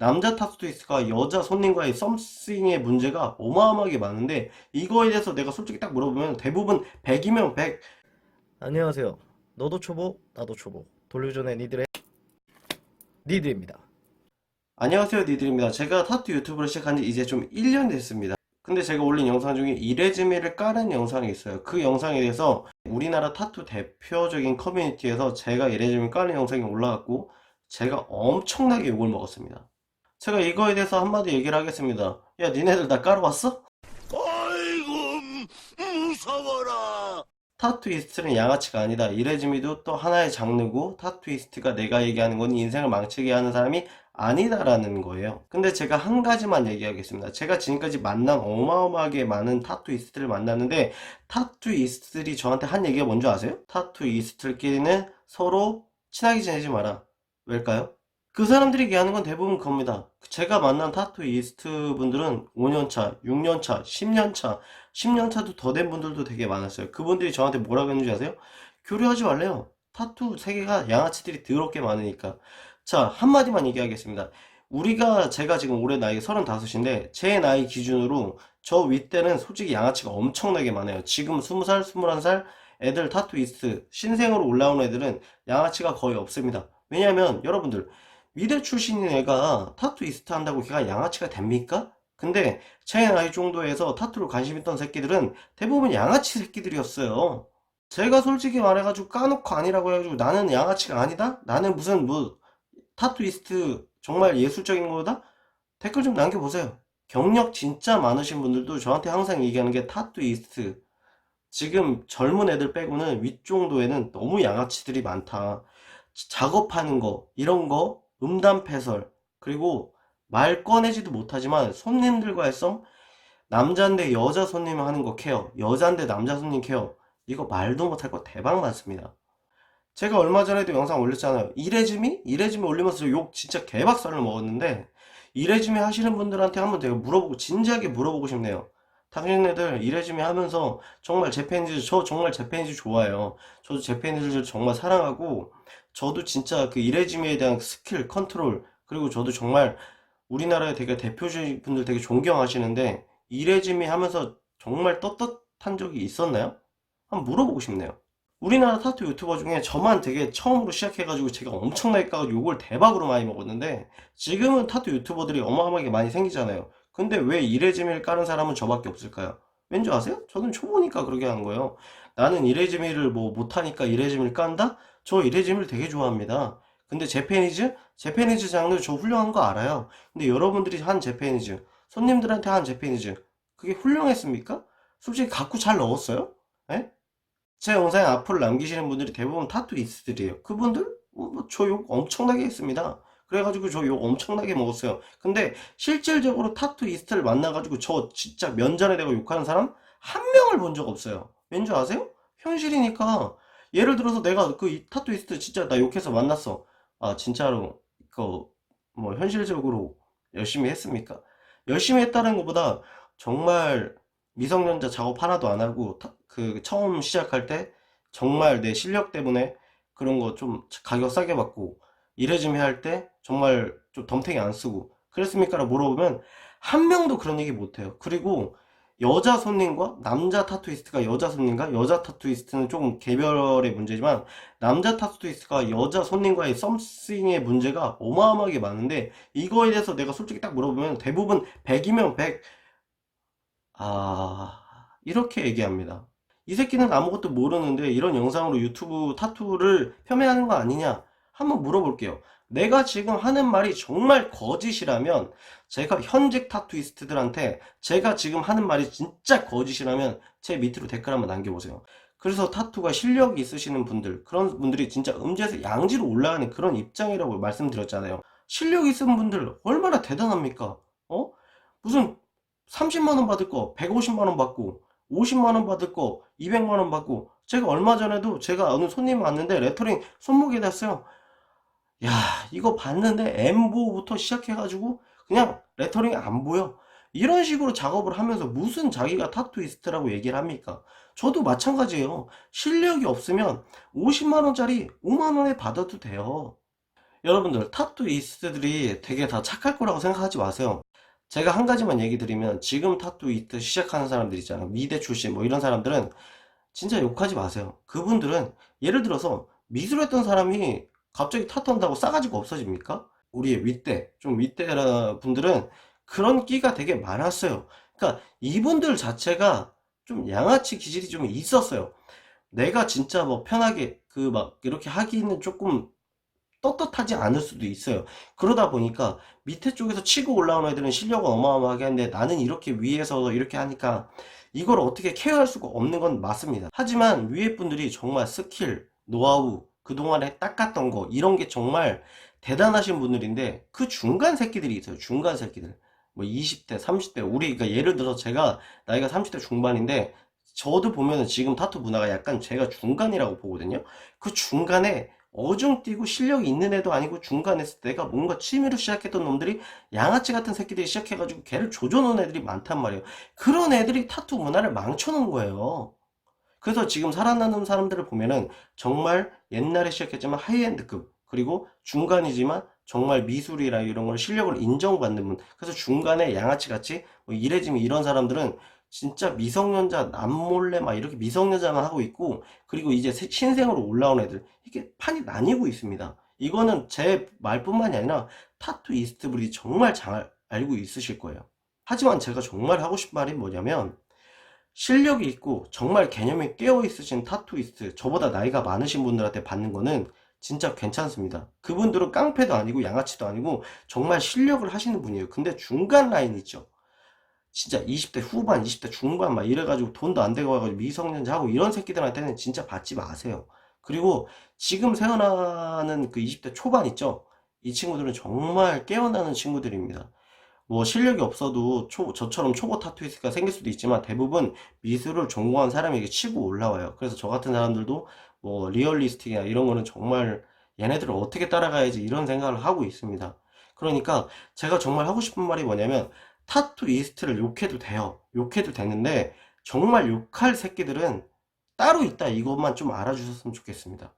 남자 타투이스트가 여자 손님과의 썸씽의 문제가 어마어마하게 많은데 이거에 대해서 내가 솔직히 딱 물어보면 대부분 100이면 100 안녕하세요. 너도 초보, 나도 초보. 돌려전의 니들의 니들입니다. 안녕하세요 니들입니다 제가 타투 유튜브를 시작한 지 이제 좀 1년 됐습니다 근데 제가 올린 영상 중에 이레즈미를 까는 영상이 있어요 그 영상에 대해서 우리나라 타투 대표적인 커뮤니티에서 제가 이레즈미 까는 영상이 올라왔고 제가 엄청나게 욕을 먹었습니다 제가 이거에 대해서 한마디 얘기를 하겠습니다 야 니네들 나 까러 왔어? 아이고 무서워라 타투이스트는 양아치가 아니다. 이레즈미도 또 하나의 장르고 타투이스트가 내가 얘기하는 건 인생을 망치게 하는 사람이 아니다라는 거예요. 근데 제가 한 가지만 얘기하겠습니다. 제가 지금까지 만난 어마어마하게 많은 타투이스트를 만났는데 타투이스트들이 저한테 한 얘기가 뭔지 아세요? 타투이스트들끼리는 서로 친하게 지내지 마라. 왜일까요? 그 사람들이 얘기하는 건 대부분 그겁니다. 제가 만난 타투이스트 분들은 5년차, 6년차, 10년차, 10년차도 더 된 분들도 되게 많았어요. 그분들이 저한테 뭐라고 했는지 아세요? 교류하지 말래요. 타투 세계가 양아치들이 더럽게 많으니까. 자, 한마디만 얘기하겠습니다. 우리가, 제가 지금 올해 나이 35인데, 제 나이 기준으로 저 윗대는 솔직히 양아치가 엄청나게 많아요. 지금 20살, 21살 애들 타투이스트, 신생으로 올라온 애들은 양아치가 거의 없습니다. 왜냐면, 여러분들, 미대 출신인 애가 타투 이스트 한다고 걔가 양아치가 됩니까? 근데 제 나이 정도에서 타투를 관심 있던 새끼들은 대부분 양아치 새끼들이었어요. 제가 솔직히 말해가지고 까놓고 아니라고 해가지고 나는 양아치가 아니다? 나는 무슨 뭐 타투이스트 정말 예술적인 거다? 댓글 좀 남겨보세요. 경력 진짜 많으신 분들도 저한테 항상 얘기하는 게 타투이스트. 지금 젊은 애들 빼고는 윗 정도에는 너무 양아치들이 많다. 작업하는 거, 이런 거, 음담 패설, 그리고 말 꺼내지도 못하지만 손님들과의 썸, 남자인데 여자 손님 하는 거 케어, 여자인데 남자 손님 케어, 이거 말도 못할 거 대박 많습니다. 제가 얼마 전에도 영상 올렸잖아요. 이레즈미? 이레즈미 올리면서 욕 진짜 개박살을 먹었는데, 이레즈미 하시는 분들한테 한번 제가 물어보고, 진지하게 물어보고 싶네요. 당신네들 이레즈미 하면서 정말 제페니즈, 저 정말 제페니즈 좋아해요. 저도 제페니즈를 정말 사랑하고, 저도 진짜 그 이레즈미에 대한 스킬, 컨트롤, 그리고 저도 정말 우리나라의 되게 대표적인 분들 되게 존경하시는데, 이레즈미 하면서 정말 떳떳한 적이 있었나요? 한번 물어보고 싶네요. 우리나라 타투 유튜버 중에 저만 되게 처음으로 시작해가지고 제가 엄청나게 까가지고 욕을 대박으로 많이 먹었는데 지금은 타투 유튜버들이 어마어마하게 많이 생기잖아요. 근데 왜 이레즈미를 까는 사람은 저밖에 없을까요? 왠지 아세요? 저는 초보니까 그러게 하는 거예요. 나는 이레즈미를 뭐 못하니까 이레즈미를 깐다? 저 이레즈미를 되게 좋아합니다. 근데 제페니즈? 제페니즈 장르 저 훌륭한 거 알아요. 근데 여러분들이 한 제페니즈, 손님들한테 한 제페니즈, 그게 훌륭했습니까? 솔직히 갖고 잘 넣었어요? 예? 제 영상에 앞으로 남기시는 분들이 대부분 타투이스트들이에요. 그분들? 뭐, 저 욕 엄청나게 했습니다. 그래가지고 저욕 엄청나게 먹었어요. 근데 실질적으로 타투 이스트를 만나가지고 저 진짜 면전에 대고 욕하는 사람 한 명을 본 적 없어요. 왠지 아세요? 현실이니까. 예를 들어서 내가 그이 타투 이스트 진짜 나 욕해서 만났어. 아, 진짜로, 그, 뭐, 현실적으로 열심히 했습니까? 열심히 했다는 것보다 정말 미성년자 작업 하나도 안 하고 타- 그 처음 시작할 때 정말 내 실력 때문에 그런 거 좀 가격 싸게 받고 이레즈미 할때 정말 좀 덤탱이 안 쓰고 그랬습니까라고 물어보면 한 명도 그런 얘기 못 해요. 그리고 여자 손님과 남자 타투이스트가 여자 손님과 여자 타투이스트는 조금 개별의 문제지만 남자 타투이스트가 여자 손님과의 썸씽의 문제가 어마어마하게 많은데 이거에 대해서 내가 솔직히 딱 물어보면 대부분 100이면 100 아, 이렇게 얘기합니다. 이 새끼는 아무것도 모르는데 이런 영상으로 유튜브 타투를 폄훼하는 거 아니냐? 한번 물어볼게요. 내가 지금 하는 말이 정말 거짓이라면 제가 현직 타투이스트들한테 제가 지금 하는 말이 진짜 거짓이라면 제 밑으로 댓글 한번 남겨보세요. 그래서 타투가 실력이 있으시는 분들, 그런 분들이 진짜 음지에서 양지로 올라가는 그런 입장이라고 말씀드렸잖아요. 실력 있으신 분들 얼마나 대단합니까? 어? 무슨 30만원 받을 거 150만원 받고 50만원 받을 거 200만원 받고 제가 얼마 전에도 제가 어느 손님 왔는데 레터링 손목에 댔어요 야 이거 봤는데 엠보부터 시작해가지고 그냥 레터링이 안 보여 이런 식으로 작업을 하면서 무슨 자기가 타투이스트라고 얘기를 합니까 저도 마찬가지예요 실력이 없으면 50만원짜리 5만원에 받아도 돼요 여러분들 타투이스트들이 되게 다 착할 거라고 생각하지 마세요. 제가 한 가지만 얘기 드리면 지금 타투이스트 시작하는 사람들 있잖아요. 미대 출신 뭐 이런 사람들은 진짜 욕하지 마세요. 그분들은 예를 들어서 미술했던 사람이 갑자기 타투한다고 싸가지고 없어집니까? 우리의 윗대, 좀 윗대 분들은 그런 끼가 되게 많았어요. 그러니까 이분들 자체가 좀 양아치 기질이 좀 있었어요. 내가 진짜 뭐 편하게 그 막 이렇게 하기는 조금 떳떳하지 않을 수도 있어요. 그러다 보니까 밑에 쪽에서 치고 올라오는 애들은 실력은 어마어마하게 하는데 나는 이렇게 위에서 이렇게 하니까 이걸 어떻게 케어할 수가 없는 건 맞습니다. 하지만 위에 분들이 정말 스킬, 노하우, 그동안에 닦았던 거 이런 게 정말 대단하신 분들인데 그 중간 새끼들이 있어요. 중간 새끼들. 뭐 20대, 30대 우리 그러니까 예를 들어 제가 나이가 30대 중반인데 저도 보면은 지금 타투 문화가 약간 제가 중간이라고 보거든요. 그 중간에 어중뛰고 실력이 있는 애도 아니고 중간에서 내가 뭔가 취미로 시작했던 놈들이 양아치 같은 새끼들이 시작해가지고 걔를 조져놓은 애들이 많단 말이에요. 그런 애들이 타투 문화를 망쳐놓은 거예요. 그래서 지금 살아나는 사람들을 보면은 정말 옛날에 시작했지만 하이엔드급 그리고 중간이지만 정말 미술이라 이런 걸 실력을 인정받는 분 그래서 중간에 양아치 같이 뭐 이래지면 이런 사람들은 진짜 미성년자 남몰래 막 이렇게 미성년자만 하고 있고 그리고 이제 새- 신생으로 올라온 애들 이게 판이 나뉘고 있습니다. 이거는 제 말뿐만이 아니라 타투 이스트분이 정말 잘 알고 있으실 거예요. 하지만 제가 정말 하고 싶은 말이 뭐냐면 실력이 있고 정말 개념이 깨어 있으신 타투이스트 저보다 나이가 많으신 분들한테 받는 거는 진짜 괜찮습니다. 그분들은 깡패도 아니고 양아치도 아니고 정말 실력을 하시는 분이에요. 근데 중간 라인 있죠. 진짜 20대 후반, 20대 중반 막 이래가지고 돈도 안 되고 와가지고 미성년자 하고 이런 새끼들한테는 진짜 받지 마세요. 그리고 지금 생겨나는 그 20대 초반 있죠? 이 친구들은 정말 깨어나는 친구들입니다. 뭐 실력이 없어도 초, 저처럼 초보 타투이스트가 생길 수도 있지만 대부분 미술을 전공한 사람에게 치고 올라와요. 그래서 저 같은 사람들도 뭐 리얼리스틱이나 이런 거는 정말 얘네들을 어떻게 따라가야지 이런 생각을 하고 있습니다. 그러니까 제가 정말 하고 싶은 말이 뭐냐면 타투이스트를 욕해도 돼요. 욕해도 되는데 정말 욕할 새끼들은 따로 있다 이것만 좀 알아주셨으면 좋겠습니다.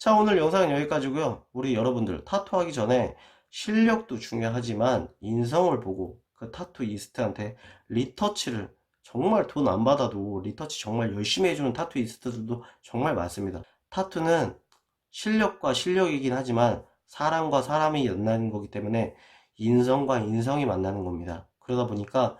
자 오늘 영상은 여기까지고요. 우리 여러분들 타투하기 전에 실력도 중요하지만 인성을 보고 그 타투 이스트한테 리터치를 정말 돈 안 받아도 리터치 정말 열심히 해주는 타투 이스트들도 정말 많습니다. 타투는 실력과 실력이긴 하지만 사람과 사람이 만나는 거기 때문에 인성과 인성이 만나는 겁니다. 그러다 보니까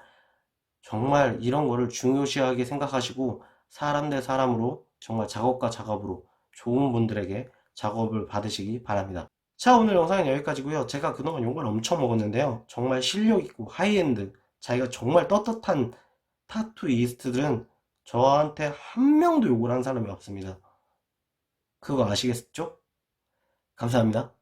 정말 이런 거를 중요시하게 생각하시고 사람 대 사람으로 정말 작업과 작업으로 좋은 분들에게 작업을 받으시기 바랍니다. 자, 오늘 영상은 여기까지고요. 제가 그동안 욕을 엄청 먹었는데요. 정말 실력 있고 하이엔드, 자기가 정말 떳떳한 타투 이스트들은 저한테 한 명도 욕을 한 사람이 없습니다. 그거 아시겠죠? 감사합니다.